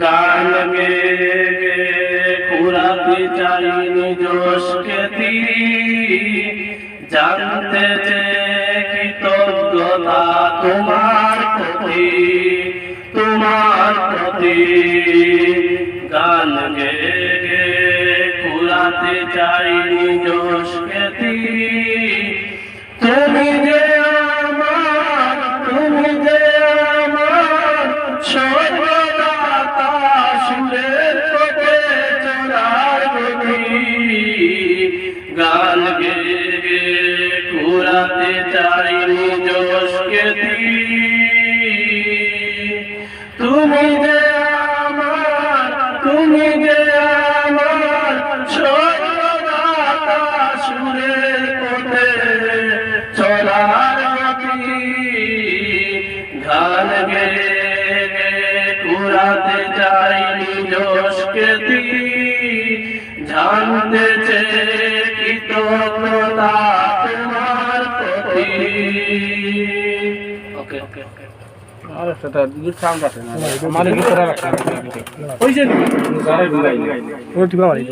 গান গে কুড়াতে চাই খ্যাতি জানতে যে কৃতজ্ঞতা তোমার প্রতি তোমার প্রতি। গান গে গে কুড়াতে চাই খ্যাতি তুমি গান গে গে কুড়াতে চাই নিজস্কেতি তুমি তুমি যে আমার গান নিজস্কেতি জানতে চে কৃতজ্ঞতা তোমার প্রতি। ওকে ওকে ওকে আর সেটা গিট সাউন্ড আছে না। আমার গিটার রাখা। ওই যে গাড়ি ঢুকাই ও ঠিক আছে